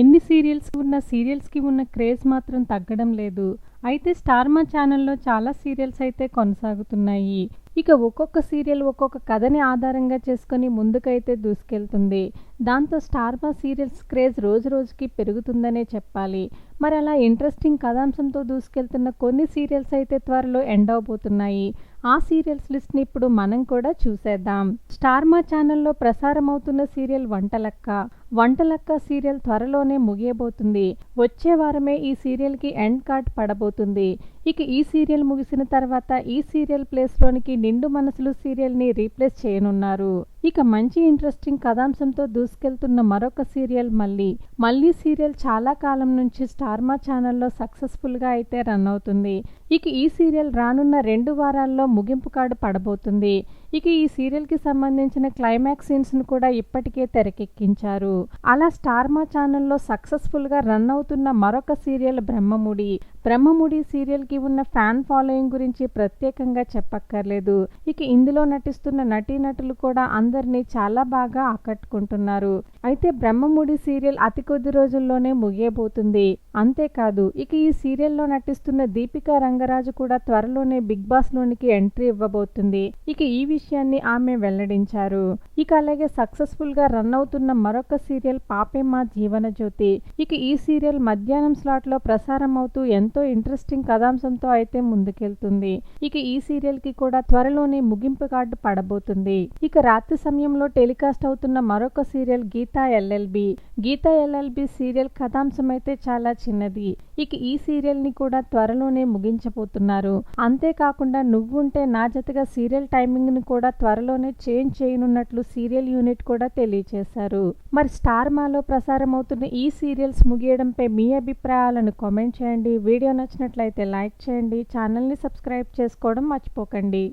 ఎన్ని సీరియల్స్ ఉన్న సీరియల్స్కి ఉన్న క్రేజ్ మాత్రం తగ్గడం లేదు. అయితే స్టార్ మా ఛానల్లో చాలా సీరియల్స్ అయితే కొనసాగుతున్నాయి. ఇక ఒక్కొక్క సీరియల్ ఒక్కొక్క కథని ఆధారంగా చేసుకొని ముందుకైతే దూసుకెళ్తుంది. దాంతో స్టార్ మా సీరియల్స్ క్రేజ్ రోజు రోజుకి పెరుగుతుందనే చెప్పాలి. మరి అలా ఇంట్రెస్టింగ్ కథాంశంతో దూసుకెళ్తున్న కొన్ని సీరియల్స్ అయితే త్వరలో ఎండ్ అవబోతున్నాయి. ఆ సీరియల్స్ లిస్ట్ని ఇప్పుడు మనం కూడా చూసేద్దాం. స్టార్మా ఛానల్లో ప్రసారం అవుతున్న సీరియల్ వంటలక్క. వంటలక్క సీరియల్ త్వరలోనే ముగియబోతుంది. వచ్చే వారమే ఈ సీరియల్కి ఎండ్ కార్డ్ పడబోతుంది. ఇక ఈ సీరియల్ ముగిసిన తర్వాత ఈ సీరియల్ ప్లేస్లోనికి నిండు మనసులు సీరియల్ని రీప్లేస్ చేయనున్నారు. ఇక మంచి ఇంట్రెస్టింగ్ కథాంశంతో దూసుకెళ్తున్న మరొక సీరియల్ మళ్ళీ. మళ్ళీ సీరియల్ చాలా కాలం నుంచి స్టార్మా ఛానల్లో సక్సెస్ఫుల్గా అయితే రన్ అవుతుంది. ఇక ఈ సీరియల్ రానున్న రెండు వారాల్లో ముగింపు కార్డు పడబోతుంది. ఇక ఈ సీరియల్కి సంబంధించిన క్లైమాక్స్ సీన్స్ను కూడా ఇప్పటికే తెరకెక్కించారు. అలా స్టార్మా ఛానల్లో సక్సెస్ఫుల్గా రన్ అవుతున్న మరొక సీరియల్ బ్రహ్మముడి. బ్రహ్మముడి సీరియల్కి ఉన్న ఫ్యాన్ ఫాలోయింగ్ గురించి ప్రత్యేకంగా చెప్పక్కర్లేదు. ఇక ఇందులో నటిస్తున్న నటీనటులు కూడా అందరినీ చాలా బాగా ఆకట్టుకుంటున్నారు. అయితే బ్రహ్మముడి సీరియల్ అతి కొద్ది రోజుల్లోనే ముగియబోతుంది. అంతేకాదు ఇక ఈ సీరియల్లో నటిస్తున్న దీపికా రంగరాజు కూడా త్వరలోనే బిగ్ బాస్ లోనికి ఎంట్రీ ఇవ్వబోతుంది. ఇక ఈ విషయాన్ని ఆమె వెల్లడించారు. ఇక అలాగే సక్సెస్ఫుల్గా రన్ అవుతున్న మరొక సీరియల్ పాపే మా జీవన జ్యోతి ఇక ఈ సీరియల్ మధ్యాహ్నం స్లాట్లో ప్రసారం అవుతూ ఎంతో ఇంట్రెస్టింగ్ కథాంశంతో అయితే ముందుకెళ్తుంది. ఇక ఈ సీరియల్కి కూడా త్వరలోనే ముగింపు కార్డు పడబోతుంది. ఇక రాత్రి సమయంలో టెలికాస్ట్ అవుతున్న మరొక serial Geetha LLB Geetha LLB serial కథాంశం అయితే చాలా చిన్నది ఇక ఈ సీరియల్ని కూడా త్వరలోనే ముగించబోతున్నారు. అంతేకాకుండా నువ్వుంటే నా జతగా సీరియల్ టైమింగ్ని కూడా త్వరలోనే చేంజ్ చేయనున్నట్లు సీరియల్ యూనిట్ కూడా తెలియజేశారు మరి స్టార్ మాలో ప్రసారం అవుతున్న ఈ సీరియల్స్ ముగియడంపై మీ అభిప్రాయాలను కామెంట్ చేయండి. వీడియో నచ్చినట్లయితే లైక్ చేయండి. ఛానల్ని సబ్స్క్రైబ్ చేసుకోవడం మర్చిపోకండి.